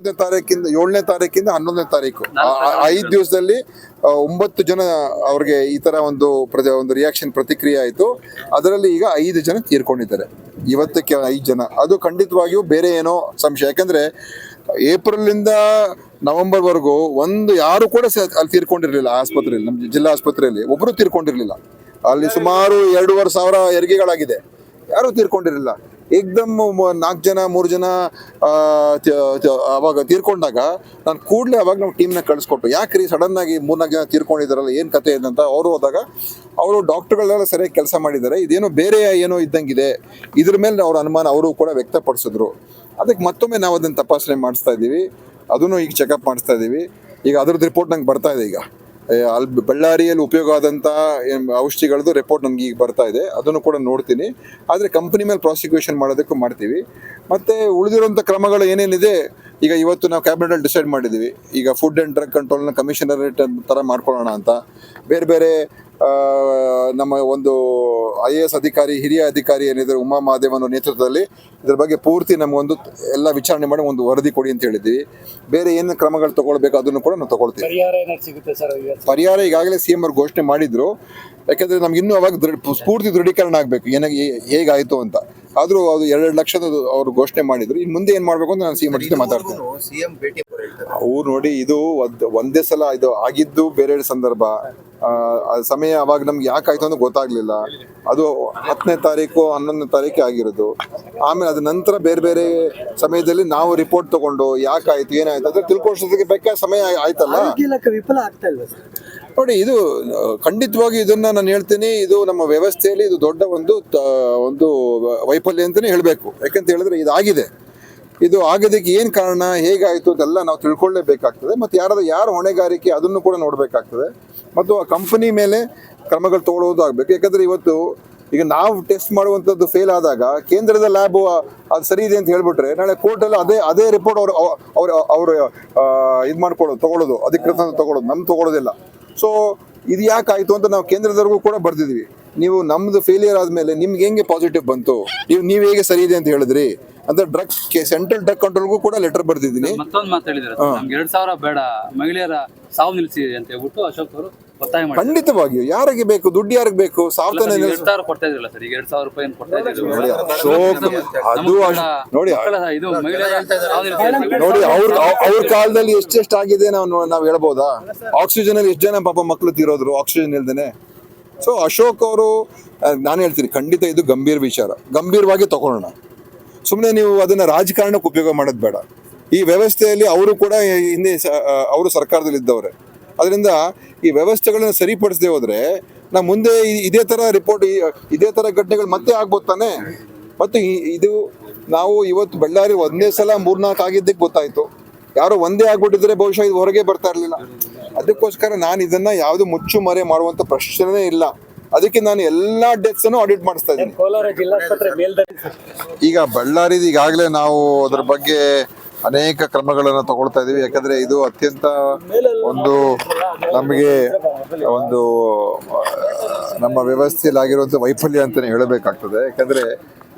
ಒಂಬತ್ತನೇ ತಾರೀಕಿಂದ ಏಳನೇ ತಾರೀಕಿಂದ ಹನ್ನೊಂದನೇ ತಾರೀಕು. ಐದು ದಿವಸದಲ್ಲಿ ಒಂಬತ್ತು ಜನ ಅವ್ರಿಗೆ ಈ ತರ ಒಂದು ಒಂದು ರಿಯಾಕ್ಷನ್ ಪ್ರತಿಕ್ರಿಯೆ ಆಯಿತು. ಅದರಲ್ಲಿ ಈಗ ಐದು ಜನ ತೀರ್ಕೊಂಡಿದ್ದಾರೆ. ಇವತ್ತಕ್ಕೆ ಐದು ಜನ. ಅದು ಖಂಡಿತವಾಗಿಯೂ ಬೇರೆ ಏನೋ ಸಂಶಯ. ಯಾಕಂದ್ರೆ ಏಪ್ರಿಲಿಂದ ನವೆಂಬರ್ವರೆಗೂ ಒಂದು ಯಾರು ಕೂಡ ಅಲ್ಲಿ ತೀರ್ಕೊಂಡಿರಲಿಲ್ಲ ಆಸ್ಪತ್ರೆಯಲ್ಲಿ ನಮ್ಮ ಜಿಲ್ಲಾ ಆಸ್ಪತ್ರೆಯಲ್ಲಿ. ಒಬ್ಬರು ತೀರ್ಕೊಂಡಿರಲಿಲ್ಲ. ಅಲ್ಲಿ ಸುಮಾರು ಎರಡೂವರೆ ಸಾವಿರ ಹೆರಿಗೆಗಳಾಗಿದೆ ಯಾರು ತೀರ್ಕೊಂಡಿರಲಿಲ್ಲ. ಏಕ್ದಮ್ ನಾಲ್ಕು ಜನ, ಮೂರು ಜನ ಅವಾಗ ತೀರ್ಕೊಂಡಾಗ ನಾನು ಕೂಡಲೇ ಅವಾಗ ನಮ್ಮ ಟೀಮ್ನ ಕಳಿಸ್ಕೊಟ್ಟು ಯಾಕ್ರಿ ಸಡನ್ ಆಗಿ ಮೂರ್ನಾಲ್ಕು ಜನ ತೀರ್ಕೊಂಡಿದ್ದಾರಲ್ಲ ಏನು ಕತೆ ಇದೆ ಅಂತ ಅವರು ಹೋದಾಗ ಅವರು ಡಾಕ್ಟರ್ಗಳೆಲ್ಲ ಸರಿಯಾಗಿ ಕೆಲಸ ಮಾಡಿದ್ದಾರೆ. ಇದೇನೋ ಬೇರೆ ಏನೋ ಇದ್ದಂಗಿದೆ. ಇದ್ರ ಮೇಲೆ ಅವ್ರ ಅನುಮಾನ ಅವರು ಕೂಡ ವ್ಯಕ್ತಪಡಿಸಿದ್ರು. ಅದಕ್ಕೆ ಮತ್ತೊಮ್ಮೆ ನಾವು ಅದನ್ನು ತಪಾಸಣೆ ಮಾಡಿಸ್ತಾ ಇದ್ದೀವಿ. ಅದನ್ನು ಈಗ ಚೆಕಪ್ ಮಾಡಿಸ್ತಾ ಇದ್ದೀವಿ. ಈಗ ಅದ್ರದ್ದು ರಿಪೋರ್ಟ್ ನಂಗೆ ಬರ್ತಾ ಇದೆ ಈಗ. ಅಲ್ಲಿ ಬಳ್ಳಾರಿಯಲ್ಲಿ ಉಪಯೋಗ ಆದಂಥ ಔಷಧಿಗಳದ್ದು ರಿಪೋರ್ಟ್ ನನಗೆ ಈಗ ಬರ್ತಾ ಇದೆ. ಅದನ್ನು ಕೂಡ ನೋಡ್ತೀನಿ. ಆದರೆ ಕಂಪನಿ ಮೇಲೆ ಪ್ರಾಸಿಕ್ಯೂಷನ್ ಮಾಡೋದಕ್ಕೂ ಮಾಡ್ತೀವಿ. ಮತ್ತು ಉಳಿದಿರುವಂಥ ಕ್ರಮಗಳು ಏನೇನಿದೆ, ಈಗ ಇವತ್ತು ನಾವು ಕ್ಯಾಬಿನೆಟಲ್ಲಿ ಡಿಸೈಡ್ ಮಾಡಿದ್ದೀವಿ ಈಗ ಫುಡ್ ಆ್ಯಂಡ್ ಡ್ರಗ್ ಕಂಟ್ರೋಲ್ನ ಕಮಿಷನರೇಟ್ ಥರ ಮಾಡ್ಕೊಳ್ಳೋಣ ಅಂತ. ಬೇರೆ ಬೇರೆ ನಮ್ಮ ಒಂದು ಐ ಎ ಎಸ್ ಅಧಿಕಾರಿ ಹಿರಿಯ ಅಧಿಕಾರಿ ಏನಿದ್ರು ಉಮಾ ಮಹಾದೇವನ ನೇತೃತ್ವದಲ್ಲಿ ಇದ್ರ ಬಗ್ಗೆ ಪೂರ್ತಿ ನಮಗೊಂದು ಎಲ್ಲ ವಿಚಾರಣೆ ಮಾಡಿ ಒಂದು ವರದಿ ಕೊಡಿ ಅಂತ ಹೇಳಿದ್ವಿ. ಬೇರೆ ಏನು ಕ್ರಮಗಳು ತಗೊಳ್ಬೇಕು ಅದನ್ನು ಕೂಡ ನಾವು ತಗೊಳ್ತೀವಿ. ಪರಿಹಾರ ಏನಾದ್ರು ಸಿಗುತ್ತೆ ಸರ್ ಪರಿಹಾರ ಈಗಾಗಲೇ ಸಿ ಎಂ ಅವರು ಘೋಷಣೆ ಮಾಡಿದ್ರು. ಯಾಕಂದ್ರೆ ನಮ್ಗೆ ಇನ್ನೂ ಅವಾಗ ದೃಢ ಸ್ಫೂರ್ತಿ ದೃಢೀಕರಣ ಆಗಬೇಕು. ಏನಾಗಿ ಹೇಗಾಯಿತು ಅಂತ. ಆದರೂ ಅದು ಎರಡು ಲಕ್ಷದ ಅವರು ಘೋಷಣೆ ಮಾಡಿದ್ರು. ಇನ್ನು ಮುಂದೆ ಏನು ಮಾಡಬೇಕು ಅಂತ ನಾನು ಸಿ ಎಂ ಜೊತೆ ಮಾತಾಡ್ತೇನೆ. ಹೇಳ್ತಾರೆ ಅವ್ರು ನೋಡಿ ಇದು ಒಂದ್- ಸಲ ಇದು ಆಗಿದ್ದು ಬೇರೆ ಸಂದರ್ಭ. ಸಮಯ ಅವಾಗ ನಮ್ಗೆ ಯಾಕಾಯ್ತು ಅಂತ ಗೊತ್ತಾಗ್ಲಿಲ್ಲ. ಅದು ಹತ್ತನೇ ತಾರೀಕು ಹನ್ನೊಂದನೇ ತಾರೀಕು ಆಗಿರೋದು. ಆಮೇಲೆ ಅದ ನಂತರ ಬೇರೆ ಬೇರೆ ಸಮಯದಲ್ಲಿ ನಾವು ರಿಪೋರ್ಟ್ ತಗೊಂಡು ಯಾಕಾಯ್ತು ಏನಾಯ್ತು ಅದ್ರ ತಿಳ್ಕೊಳ್ಸೋದಕ್ಕೆ ಬೇಕಾದ ಸಮಯ ಆಯ್ತಲ್ಲ? ವಿಫಲ ಆಗ್ತಾ ಇಲ್ವಾ ನೋಡಿ ಇದು ಖಂಡಿತವಾಗಿ ಇದನ್ನ ನಾನು ಹೇಳ್ತೀನಿ ಇದು ನಮ್ಮ ವ್ಯವಸ್ಥೆಯಲ್ಲಿ ಇದು ದೊಡ್ಡ ಒಂದು ಒಂದು ವೈಫಲ್ಯ ಅಂತಾನೆ ಹೇಳಬೇಕು. ಯಾಕಂತ ಹೇಳಿದ್ರೆ ಇದಾಗಿದೆ. ಇದು ಆಗೋದಕ್ಕೆ ಏನು ಕಾರಣ, ಹೇಗಾಯಿತು ಅದೆಲ್ಲ ನಾವು ತಿಳ್ಕೊಳ್ಳೇಬೇಕಾಗ್ತದೆ. ಮತ್ತು ಯಾರಾದ್ರೂ ಯಾರು ಹೊಣೆಗಾರಿಕೆ ಅದನ್ನು ಕೂಡ ನೋಡಬೇಕಾಗ್ತದೆ. ಮತ್ತು ಆ ಕಂಪನಿ ಮೇಲೆ ಕ್ರಮಗಳು ತಗೊಳ್ಳೋದು ಆಗಬೇಕು. ಯಾಕಂದರೆ ಇವತ್ತು ಈಗ ನಾವು ಟೆಸ್ಟ್ ಮಾಡುವಂಥದ್ದು ಫೇಲ್ ಆದಾಗ ಕೇಂದ್ರದ ಲ್ಯಾಬು ಅದು ಸರಿ ಇದೆ ಅಂತ ಹೇಳ್ಬಿಟ್ರೆ ನಾಳೆ ಕೋರ್ಟಲ್ಲಿ ಅದೇ ಅದೇ ರಿಪೋರ್ಟ್ ಅವರು, ಅವ್ರು, ಅವರು ಇದು ಮಾಡ್ಕೊಳ್ಳೋದು, ತಗೊಳ್ಳೋದು ಅಧಿಕೃತ ತಗೊಳ್ಳೋದು. ನಮ್ಮ ತೊಗೊಳ್ಳೋದಿಲ್ಲ. ಸೊ ಇದು ಯಾಕಾಯಿತು ಅಂತ ನಾವು ಕೇಂದ್ರದವರೆಗೂ ಕೂಡ ಬರ್ದಿದ್ವಿ. ನೀವು ನಮ್ದು ಫೇಲಿಯರ್ ಆದ್ಮೇಲೆ ನಿಮ್ಗೆ ಹೆಂಗೆ ಪಾಸಿಟಿವ್ ಬಂತು? ನೀವು ನೀವು ಹೇಗೆ ಸರಿ ಇದೆ ಅಂತ ಹೇಳಿದ್ರಿ? ಅಂತ ಡ್ರಗ್ ಸೆಂಟ್ರಲ್ ಡ್ರಗ್ ಕಂಟ್ರೋಲ್ಗೂ ಕೂಡ ಲೆಟರ್ ಬರ್ದಿದ್ದೀನಿ. ಮತ್ತೊಂದು ಮಾತು ಹೇಳಿದ್ದಾರೆ ಸರ್, ನಮ್ಗೆ ಎರಡ್ ಸಾವಿರ ಬೇಡ. ಮಹಿಳೆಯರ ಸಾವು ನಿಲ್ಸಿ ಅಂತ ಹೇಳ್ಬಿಟ್ಟು ಅಶೋಕ್ ಅವರು ಒತ್ತಾಯ ಮಾಡಿ ಖಂಡಿತವಾಗಿಯೂ. ಯಾರಿಗೆ ಬೇಕು? ದುಡ್ಡು ಯಾರಿಗೆ ಬೇಕು? ಸಾವತಾನೆ ಸಾವಿರ ಕೊಡ್ತಾ ಇದ್ರಲ್ಲ ಸರ್ ಈಗ ಎರಡ್ ಸಾವಿರ ರೂಪಾಯಿ ಕೊಡ್ತಾ ಇದ್ರು ನೋಡಿ ಅಶೋಕ್ ಅದು ನೋಡಿ ನೋಡಿ ಅವ್ರ ಅವ್ರ ಕಾಲದಲ್ಲಿ ಎಷ್ಟೆಷ್ಟು ಆಗಿದೆ ನಾವು ನಾವು ಹೇಳ್ಬೋದಾ? ಆಕ್ಸಿಜನ್ ಅಲ್ಲಿ ಎಷ್ಟು ಜನ ಪಾಪ ಮಕ್ಕಳು ತೀರೋದ್ರು? ಆಕ್ಸಿಜನ್ ಇಲ್ದೇನೆ? ಸೊ ಅಶೋಕ್ ಅವರು ನಾನು ಹೇಳ್ತೀನಿ, ಖಂಡಿತ ಇದು ಗಂಭೀರ ವಿಚಾರ. ಗಂಭೀರವಾಗಿ ತಗೊಳ್ಳೋಣ. ಸುಮ್ಮನೆ ನೀವು ಅದನ್ನು ರಾಜಕಾರಣಕ್ಕೆ ಉಪಯೋಗ ಮಾಡೋದು ಬೇಡ. ಈ ವ್ಯವಸ್ಥೆಯಲ್ಲಿ ಅವರು ಕೂಡ ಹಿಂದೆ ಅವರು ಸರ್ಕಾರದಲ್ಲಿ ಇದ್ದವ್ರೆ ಅದರಿಂದ ಈ ವ್ಯವಸ್ಥೆಗಳನ್ನ ಸರಿಪಡಿಸದೆ ಹೋದ್ರೆ ನಾ ಮುಂದೆ ಇದೇ ತರ ರಿಪೋರ್ಟ್ ಇದೇ ತರ ಘಟನೆಗಳು ಮತ್ತೆ ಆಗ್ಬೋದು ತಾನೆ? ಮತ್ತು ಇದು ನಾವು ಇವತ್ತು ಬಳ್ಳಾರಿ ಒಂದೇ ಸಲ ಮೂರ್ನಾಲ್ಕು ಆಗಿದ್ದಕ್ಕೆ ಗೊತ್ತಾಯಿತು. ಯಾರೋ ಒಂದೇ ಆಗ್ಬಿಟ್ಟಿದ್ರೆ ಬಹುಶಃ ಇದು ಹೊರಗೆ ಬರ್ತಾ ಇರಲಿಲ್ಲ. ಅದಕ್ಕೋಸ್ಕರ ನಾನು ಇದನ್ನ ಯಾವುದು ಮುಚ್ಚು ಮರೆ ಮಾಡುವಂತ ಪ್ರಶ್ನೆನೇ ಇಲ್ಲ. ಅದಕ್ಕೆ ನಾನು ಎಲ್ಲಾ ಡೆತ್ಸ್ ಅನ್ನು ಆಡಿಟ್ ಮಾಡಿಸ್ತಾ ಇದ್ದೀನಿ. ಈಗ ಬಳ್ಳಾರಿದು ಈಗಾಗಲೇ ನಾವು ಅದ್ರ ಬಗ್ಗೆ ಅನೇಕ ಕ್ರಮಗಳನ್ನು ತಗೊಳ್ತಾ ಇದೀವಿ. ಯಾಕಂದ್ರೆ ಇದು ಅತ್ಯಂತ ಒಂದು ನಮಗೆ ಒಂದು ನಮ್ಮ ವ್ಯವಸ್ಥೆಯಲ್ಲಿ ಆಗಿರುವಂಥ ವೈಫಲ್ಯ ಅಂತಲೇ ಹೇಳಬೇಕಾಗ್ತದೆ. ಯಾಕಂದ್ರೆ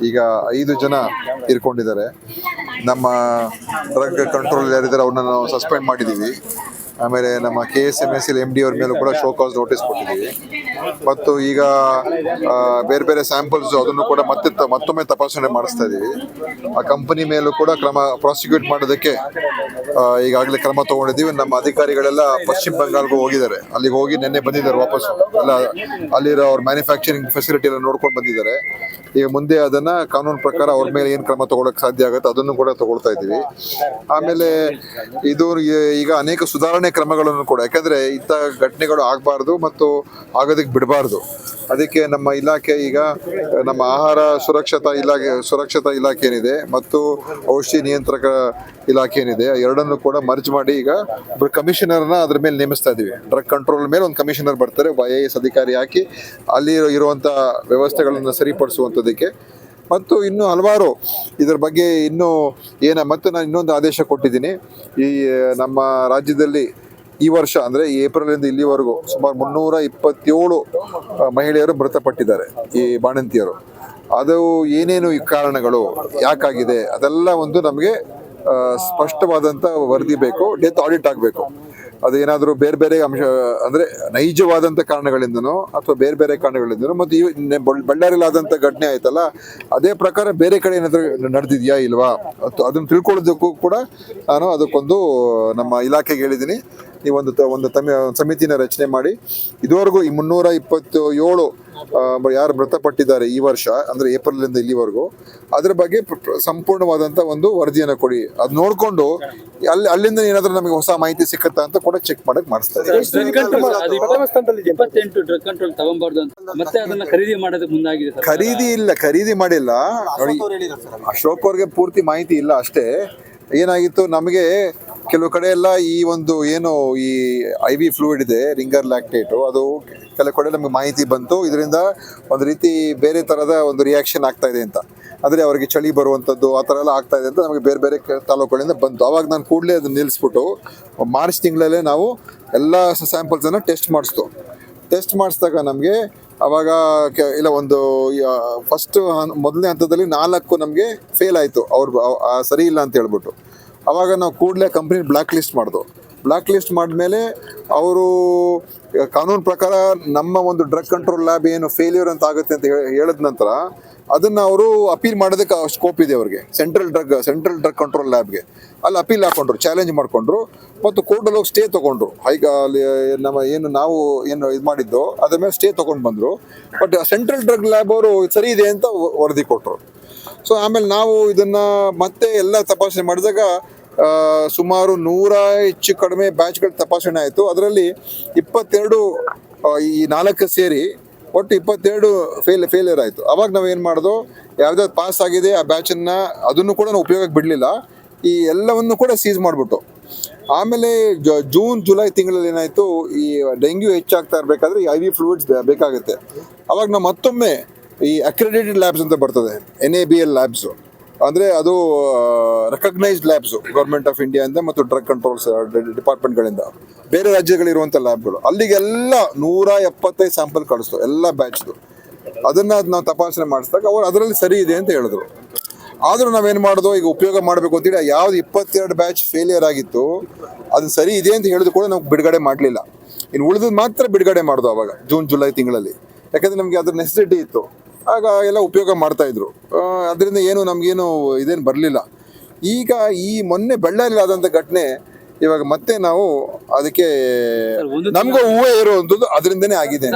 ಈಗ ಐದು ಜನ ತೀರ್ಕೊಂಡಿದ್ದಾರೆ ನಮ್ಮ ಡ್ರಗ್ ಕಂಟ್ರೋಲ್ ಯಾರಿದ್ದಾರೆ ಅವ್ರನ್ನ ನಾವು ಸಸ್ಪೆಂಡ್ ಮಾಡಿದ್ದೀವಿ ಆಮೇಲೆ ನಮ್ಮ K S M S L M D ಅವ್ರ ಮೇಲೂ ಕೂಡ ಶೋ ಕಾಸ್ ನೋಟಿಸ್ ಕೊಟ್ಟಿದ್ದೀವಿ. ಮತ್ತು ಈಗ ಬೇರೆ ಬೇರೆ ಸ್ಯಾಂಪಲ್ಸ್ ಅದನ್ನು ಕೂಡ ಮತ್ತೆ ಮತ್ತೊಮ್ಮೆ ತಪಾಸಣೆ ಮಾಡಿಸ್ತಾ ಇದ್ದೀವಿ ಆ ಕಂಪನಿ ಮೇಲೂ ಕೂಡ ಕ್ರಮ ಪ್ರಾಸಿಕ್ಯೂಟ್ ಮಾಡೋದಕ್ಕೆ ಈಗಾಗಲೇ ಕ್ರಮ ತಗೊಂಡಿದ್ದೀವಿ. ನಮ್ಮ ಅಧಿಕಾರಿಗಳೆಲ್ಲ ಪಶ್ಚಿಮ ಬಂಗಾಲ್ಗೂ ಹೋಗಿದ್ದಾರೆ. ಅಲ್ಲಿಗೆ ಹೋಗಿ ನಿನ್ನೆ ಬಂದಿದ್ದಾರೆ ವಾಪಸ್ ಎಲ್ಲ ಅಲ್ಲಿರೋ ಅವ್ರ ಮ್ಯಾನುಫ್ಯಾಕ್ಚರಿಂಗ್ ಫೆಸಿಲಿಟಿ ಎಲ್ಲ ನೋಡ್ಕೊಂಡು ಬಂದಿದ್ದಾರೆ. ಈಗ ಮುಂದೆ ಅದನ್ನ ಕಾನೂನು ಪ್ರಕಾರ ಅವ್ರ ಮೇಲೆ ಏನು ಕ್ರಮ ತಗೊಳಕ್ ಸಾಧ್ಯ ಆಗುತ್ತೆ ಅದನ್ನು ಕೂಡ ತಗೊಳ್ತಾ ಇದ್ದೀವಿ ಆಮೇಲೆ ಇದು ಈಗ ಅನೇಕ ಸುಧಾರಣೆ ಕ್ರಮಗಳನ್ನು ಕೂಡ, ಯಾಕಂದರೆ ಇಂಥ ಘಟನೆಗಳು ಆಗಬಾರ್ದು ಮತ್ತು ಆಗೋದಕ್ಕೆ ಬಿಡಬಾರ್ದು. ಅದಕ್ಕೆ ನಮ್ಮ ಇಲಾಖೆ ಈಗ, ನಮ್ಮ ಆಹಾರ ಸುರಕ್ಷತಾ ಇಲಾಖೆ ಸುರಕ್ಷತಾ ಇಲಾಖೆ ಏನಿದೆ ಮತ್ತು ಔಷಧಿ ನಿಯಂತ್ರಕ ಇಲಾಖೆ ಏನಿದೆ ಎರಡನ್ನು ಕೂಡ ಮರ್ಜ್ ಮಾಡಿ ಈಗ ಒಬ್ಬರು ಕಮಿಷನರ್ನ ಅದ್ರ ಮೇಲೆ ನೇಮಿಸ್ತಾ ಇದ್ದೀವಿ. ಡ್ರಗ್ ಕಂಟ್ರೋಲ್ ಮೇಲೆ ಒಂದು ಕಮಿಷನರ್ ಬರ್ತಾರೆ, ಒಬ್ಬ ಐ ಎ ಎಸ್ ಅಧಿಕಾರಿ ಹಾಕಿ, ಅಲ್ಲಿ ಇರುವಂಥ ವ್ಯವಸ್ಥೆಗಳನ್ನು ಸರಿಪಡಿಸುವಂಥದ್ದಕ್ಕೆ ಮತ್ತು ಇನ್ನೂ ಹಲವಾರು ಇದರ ಬಗ್ಗೆ ಇನ್ನೂ ಏನ ಮತ್ತು ನಾನು ಇನ್ನೊಂದು ಆದೇಶ ಕೊಟ್ಟಿದ್ದೀನಿ. ಈ ನಮ್ಮ ರಾಜ್ಯದಲ್ಲಿ ಈ ವರ್ಷ ಅಂದರೆ ಈ ಏಪ್ರಿಲಿಂದ ಇಲ್ಲಿವರೆಗೂ ಸುಮಾರು ಮುನ್ನೂರ ಇಪ್ಪತ್ತೇಳು ಮಹಿಳೆಯರು ಮೃತಪಟ್ಟಿದ್ದಾರೆ ಈ ಬಾಣಂತಿಯರು. ಅದು ಏನೇನು ಈ ಕಾರಣಗಳು, ಯಾಕಾಗಿದೆ ಅದೆಲ್ಲ ಒಂದು ನಮಗೆ ಸ್ಪಷ್ಟವಾದಂಥ ವರದಿ ಬೇಕು, ಡೆತ್ ಆಡಿಟ್ ಆಗಬೇಕು. ಅದೇನಾದರೂ ಬೇರೆ ಬೇರೆ ಅಂಶ, ಅಂದ್ರೆ ನೈಜವಾದಂತ ಕಾರಣಗಳಿಂದನೋ ಅಥವಾ ಬೇರೆ ಬೇರೆ ಕಾರಣಗಳಿಂದನೋ, ಮತ್ತು ಈ ನೆ- ಬಳ್- ಬಳ್ಳಾರಿಯಲ್ಲಿ ಆದಂತ ಘಟನೆ ಆಯ್ತಲ್ಲ, ಅದೇ ಪ್ರಕಾರ ಬೇರೆ ಕಡೆ ಏನಾದರೂ ನಡೆದಿದೆಯಾ ಇಲ್ವಾ? ಅದನ್ನು ತಿಳ್ಕೊಳ್ಳೋದಕ್ಕೂ ಕೂಡ ನಾನು ಅದಕ್ಕೊಂದು ನಮ್ಮ ಇಲಾಖೆಗೆ ಹೇಳಿದ್ದೀನಿ. ನೀವು ಒಂದು ತ- ಒಂದು ತಮಿ ಸಮಿತಿನ ರಚನೆ ಮಾಡಿ ಇದುವರೆಗೂ ಈ ಮುನ್ನೂರ ಇಪ್ಪತ್ತು ಏಳು ಯಾರು ಮೃತಪಟ್ಟಿದ್ದಾರೆ ಈ ವರ್ಷ ಅಂದ್ರೆ ಏಪ್ರಿಲ್ ಇಂದ ಇಲ್ಲಿವರೆಗೂ ಅದ್ರ ಬಗ್ಗೆ ಪ್ರ- ಪ್ರ- ಸಂಪೂರ್ಣವಾದಂತ ಒಂದು ವರದಿಯನ್ನು ಕೊಡಿ. ಅದ್ ನೋಡ್ಕೊಂಡು ಅಲ್ಲಿ ಅಲ್ಲಿಂದ ಏನಾದರೂ ನಮಗೆ ಹೊಸ ಮಾಹಿತಿ ಸಿಕ್ಕತ್ತಾ ಅಂತ ಕೂಡ ಚೆಕ್ ಮಾಡಕ್ ಮಾಡಿಸ್ತಾ ಇದ್ದೀವಿ. ಡ್ರಗ್ ಕಂಟ್ರೋಲ್ ಅದು ಪ್ರಥಮ ಸ್ಥಾನದಲ್ಲಿ ಇದೆ. ಇಪ್ಪತ್ತೆಂಟು ಕಂಟ್ರೋಲ್ ತಗೊಂಬಾರ್ದು ಅಂತ. ಮತ್ತೆ ಅದನ್ನ ಖರೀದಿ ಮಾಡೋದಕ್ಕೆ ಮುಂದಾಗಿದೆ ಸರ್ ಖರೀದಿ ಇಲ್ಲ ಖರೀದಿ ಮಾಡಿಲ್ಲ. ನೋಡಿ ಅಶೋಕ್ ಅವ್ರಿಗೆ ಪೂರ್ತಿ ಮಾಹಿತಿ ಇಲ್ಲ ಅಷ್ಟೇ. ಏನಾಗಿತ್ತು? ನಮಗೆ ಕೆಲವು ಕಡೆ ಎಲ್ಲ ಈ ಒಂದು ಏನು ಈ ಐ ವಿ ಫ್ಲೂಯಿಡ್ ಇದೆ ರಿಂಗರ್ ಲ್ಯಾಕ್ಟೇಟು ಅದು ಕೆಲವು ಕಡೆ ನಮಗೆ ಮಾಹಿತಿ ಬಂತು. ಇದರಿಂದ ಒಂದು ರೀತಿ ಬೇರೆ ಥರದ ಒಂದು ರಿಯಾಕ್ಷನ್ ಆಗ್ತಾ ಇದೆ ಅಂತ. ಅಂದರೆ ಅವರಿಗೆ ಚಳಿ ಬರುವಂಥದ್ದು ಆ ಥರ ಎಲ್ಲ ಆಗ್ತಾ ಇದೆ ಅಂತ ನಮಗೆ ಬೇರೆ ಬೇರೆ ತಾಲೂಕುಗಳಿಂದ ಬಂತು. ಆವಾಗ ನಾನು ಕೂಡಲೇ ಅದನ್ನು ನಿಲ್ಲಿಸ್ಬಿಟ್ಟು ಮಾರ್ಚ್ ತಿಂಗಳಲ್ಲೇ ನಾವು ಎಲ್ಲ ಸ್ಯಾಂಪಲ್ಸನ್ನು ಟೆಸ್ಟ್ ಮಾಡಿಸ್ತು. ಟೆಸ್ಟ್ ಮಾಡಿಸಿದಾಗ ನಮಗೆ ಅವಾಗ ಇಲ್ಲ ಒಂದು ಫಸ್ಟ್ ಮೊದಲನೇ ಹಂತದಲ್ಲಿ ನಾಲ್ಕು ನಮಗೆ ಫೇಲ್ ಆಯಿತು. ಅವ್ರು ಸರಿ ಇಲ್ಲ ಅಂತ ಹೇಳ್ಬಿಟ್ಟು. ಅವಾಗ ನಾವು ಕೂಡಲೇ ಕಂಪ್ನಿ ಬ್ಲ್ಯಾಕ್ ಲಿಸ್ಟ್ ಮಾಡಿದ್ವು ಬ್ಲ್ಯಾಕ್ ಲಿಸ್ಟ್ ಮಾಡಿದ್ಮೇಲೆ ಅವರು ಕಾನೂನು ಪ್ರಕಾರ ನಮ್ಮ ಒಂದು ಡ್ರಗ್ ಕಂಟ್ರೋಲ್ ಲ್ಯಾಬ್ ಏನು ಫೇಲ್ಯೂರ್ ಅಂತ ಆಗುತ್ತೆ ಅಂತ ಹೇಳಿ ಹೇಳಿದ ನಂತರ ಅದನ್ನು ಅವರು ಅಪೀಲ್ ಮಾಡೋದಕ್ಕೆ ಸ್ಕೋಪ್ ಇದೆ ಅವ್ರಿಗೆ. Central drug central drug control ಲ್ಯಾಬ್ಗೆ ಅಲ್ಲಿ ಅಪೀಲ್ ಹಾಕೊಂಡ್ರು ಚಾಲೆಂಜ್ ಮಾಡ್ಕೊಂಡ್ರು. ಮತ್ತು ಕೋರ್ಟಲ್ಲಿ ಹೋಗಿ ಸ್ಟೇ ತೊಗೊಂಡ್ರು. ಹೈಗ ಅಲ್ಲಿ ನಮ್ಮ ಏನು ನಾವು ಏನು ಇದು ಮಾಡಿದ್ದು, ಅದ್ರ ಮೇಲೆ ಸ್ಟೇ ತೊಗೊಂಡು ಬಂದರು. ಬಟ್ ಸೆಂಟ್ರಲ್ ಡ್ರಗ್ ಲ್ಯಾಬ್ ಅವರು, ಸರಿ ಇದೆ ಅಂತ ವರದಿ ಕೊಟ್ಟರು ಸೊ ಆಮೇಲೆ ನಾವು ಇದನ್ನ ಮತ್ತೆ ಎಲ್ಲ ತಪಾಸಣೆ ಮಾಡಿದಾಗ ಸುಮಾರು ನೂರ ಹೆಚ್ಚು ಕಡಿಮೆ ಬ್ಯಾಚ್ಗಳ ತಪಾಸಣೆ ಆಯಿತು. ಅದರಲ್ಲಿ ಇಪ್ಪತ್ತೆರಡು ಈ ನಾಲ್ಕು ಸೇರಿ ಒಟ್ಟು ಇಪ್ಪತ್ತೆರಡು ಫೇಲ್, ಫೇಲಿಯರ್ ಆಯಿತು. ಅವಾಗ ನಾವು ಏನು ಮಾಡೋದು ಯಾವ್ದಾದ್ರು ಪಾಸ್ ಆಗಿದೆ, ಆ ಬ್ಯಾಚನ್ನು ಅದನ್ನು ಕೂಡ ನಾವು ಉಪಯೋಗಕ್ಕೆ ಬಿಡಲಿಲ್ಲ. ಈ ಎಲ್ಲವನ್ನು ಕೂಡ ಸೀಸ್ ಮಾಡಿಬಿಟ್ಟು. ಆಮೇಲೆ ಜೂನ್, ಜುಲೈ ತಿಂಗಳಲ್ಲಿ ಏನಾಯಿತು, ಈ ಡೆಂಗ್ಯೂ ಹೆಚ್ಚಾಗ್ತಾ ಇರಬೇಕಾದ್ರೆ ಐ ವಿ ಫ್ಲೂಯಿಡ್ಸ್ ಬೇಕಾಗುತ್ತೆ. ಅವಾಗ ನಾವು ಮತ್ತೊಮ್ಮೆ ಈ ಅಕ್ರೆಡಿಟೆಡ್ ಲ್ಯಾಬ್ಸ್ ಅಂತ ಬರ್ತದೆ N A B L labs ಅಂದರೆ ಅದು ರೆಕಗ್ನೈಸ್ಡ್ ಲ್ಯಾಬ್ಸು ಗೌರ್ಮೆಂಟ್ ಆಫ್ ಇಂಡಿಯಾಯಿಂದ ಮತ್ತು ಡ್ರಗ್ ಕಂಟ್ರೋಲ್ಸ್ ಡಿಪಾರ್ಟ್ಮೆಂಟ್ಗಳಿಂದ ಬೇರೆ ರಾಜ್ಯಗಳಿರುವಂಥ ಲ್ಯಾಬ್ಗಳು ಅಲ್ಲಿಗೆಲ್ಲ ನೂರ ಎಪ್ಪತ್ತೈದು ಸ್ಯಾಂಪಲ್ ಕಳಿಸ್ತು, ಎಲ್ಲ ಬ್ಯಾಚ್ದು ಅದನ್ನು ನಾವು ತಪಾಸಣೆ ಮಾಡಿಸಿದಾಗ ಅವ್ರು ಅದರಲ್ಲಿ ಸರಿ ಇದೆ ಅಂತ ಹೇಳಿದ್ರು. ಆದರೂ ನಾವೇನು ಮಾಡೋದು, ಈಗ ಉಪಯೋಗ ಮಾಡಬೇಕು ಅಂತೇಳಿ ಯಾವ್ದು ಇಪ್ಪತ್ತೆರಡು ಬ್ಯಾಚ್ ಫೇಲಿಯರ್ ಆಗಿತ್ತು, ಅದು ಸರಿ ಇದೆ ಅಂತ ಹೇಳಿದ್ರು ಕೂಡ ನಾವು ಬಿಡುಗಡೆ ಮಾಡಲಿಲ್ಲ. ಇನ್ನು ಉಳಿದದ್ದು ಮಾತ್ರ ಬಿಡುಗಡೆ ಮಾಡೋದು ಅವಾಗ, ಜೂನ್, ಜುಲೈ ತಿಂಗಳಲ್ಲಿ. ಯಾಕಂದರೆ ನಮಗೆ ಅದರ ನೆಸೆಸಿಟಿ ಇತ್ತು. ಆಗ ಎಲ್ಲ ಉಪಯೋಗ ಮಾಡ್ತಾ ಇದ್ರು. ಅದರಿಂದ ಏನು ನಮಗೇನು ಇದೇನು ಬರಲಿಲ್ಲ. ಈಗ ಈ ಮೊನ್ನೆ ಬಳ್ಳಾರಿಯಲ್ಲಿ ಆದಂಥ ಘಟನೆ ಇವಾಗ ಮತ್ತೆ ನಾವು ಅದಕ್ಕೆ ಸರ್, ಒಂದು ನಮಗೂ ಹೂವೇ ಇರುವಂಥದ್ದು ಅದರಿಂದನೇ ಆಗಿದೆ